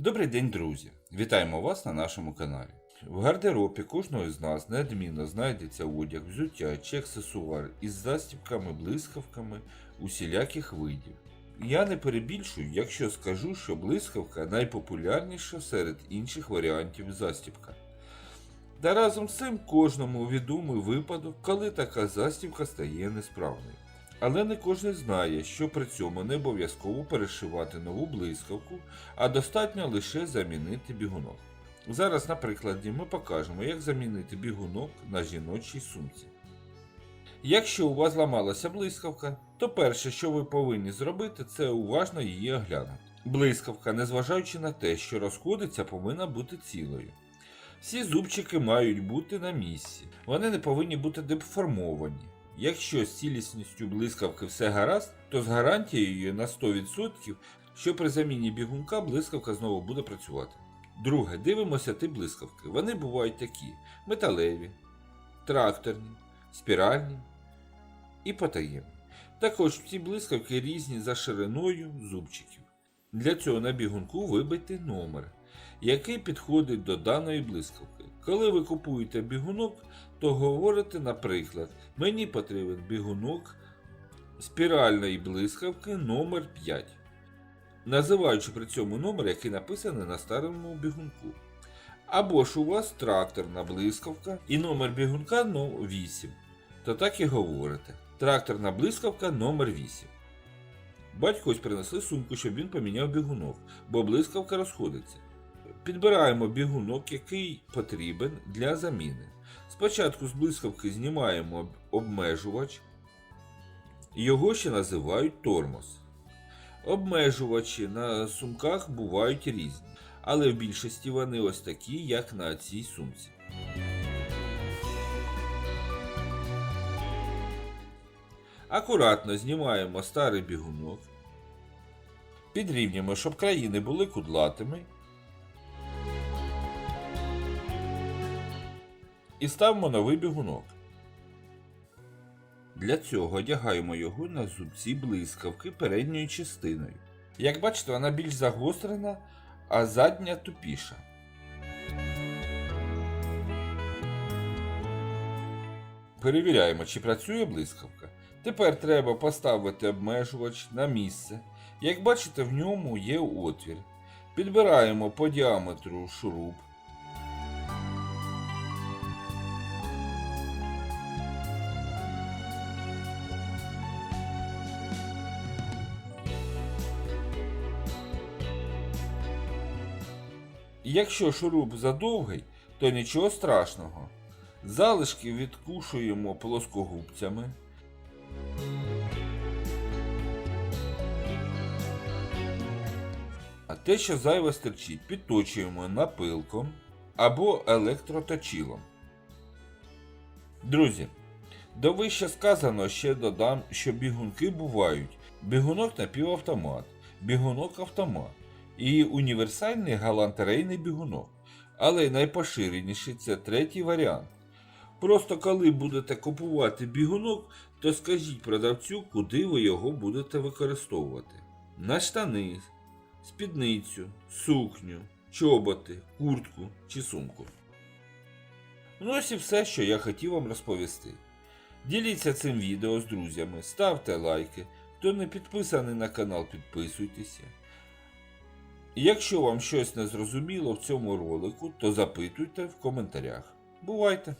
Добрий день, друзі! Вітаємо вас на нашому каналі. В гардеробі кожного з нас неодмінно знайдеться одяг, взуття чи аксесуар із застібками, блискавками усіляких видів. Я не перебільшую, якщо скажу, що блискавка найпопулярніша серед інших варіантів застібка. Та разом з цим кожному відомий випадок, коли така застібка стає несправною. Але не кожен знає, що при цьому не обов'язково перешивати нову блискавку, а достатньо лише замінити бігунок. Зараз на прикладі ми покажемо, як замінити бігунок на жіночій сумці. Якщо у вас зламалася блискавка, то перше, що ви повинні зробити, це уважно її оглянути. Блискавка, незважаючи на те, що розходиться, повинна бути цілою. Всі зубчики мають бути на місці, вони не повинні бути деформовані. Якщо з цілісністю блискавки все гаразд, то з гарантією на 100%, що при заміні бігунка блискавка знову буде працювати. Друге, дивимося тип блискавки. Вони бувають такі: металеві, тракторні, спіральні і потаємні. Також ці блискавки різні за шириною зубчиків. Для цього на бігунку вибийте номер, який підходить до даної блискавки. Коли ви купуєте бігунок, то говорите, наприклад, мені потрібен бігунок спіральної блискавки номер 5 називаючи при цьому номер, який написаний на старому бігунку. Або ж у вас тракторна блискавка і номер бігунка ну, 8. То так і говорите. Тракторна блискавка номер 8. Батько ось принесли сумку, щоб він поміняв бігунок, бо блискавка розходиться. Підбираємо бігунок, який потрібен для заміни. Спочатку з блискавки знімаємо обмежувач, його ще називають тормоз. Обмежувачі на сумках бувають різні, але в більшості вони ось такі, як на цій сумці. Акуратно знімаємо старий бігунок, підрівнюємо, щоб краї не були кудлатими. І ставимо новий бігунок. Для цього одягаємо його на зубці блискавки передньою частиною. Як бачите, вона більш загострена, а задня тупіша. Перевіряємо, чи працює блискавка. Тепер треба поставити обмежувач на місце. Як бачите, в ньому є отвір. Підбираємо по діаметру шуруп. Якщо шуруп задовгий, то нічого страшного. Залишки відкушуємо плоскогубцями. А те, що зайве стерчить, підточуємо напилком або електроточилом. Друзі, до вище сказано ще додам, що бігунки бувають бігунок напівавтомат, бігунок автомат і універсальний галантерейний бігунок. Але найпоширеніший це третій варіант. Просто коли будете купувати бігунок, то скажіть продавцю, куди ви його будете використовувати. На штани, спідницю, сукню, чоботи, куртку чи сумку. Ну ось і все, що я хотів вам розповісти. Діліться цим відео з друзями, ставте лайки. Хто не підписаний на канал, підписуйтеся. Якщо вам щось не зрозуміло в цьому ролику, то запитуйте в коментарях. Бувайте!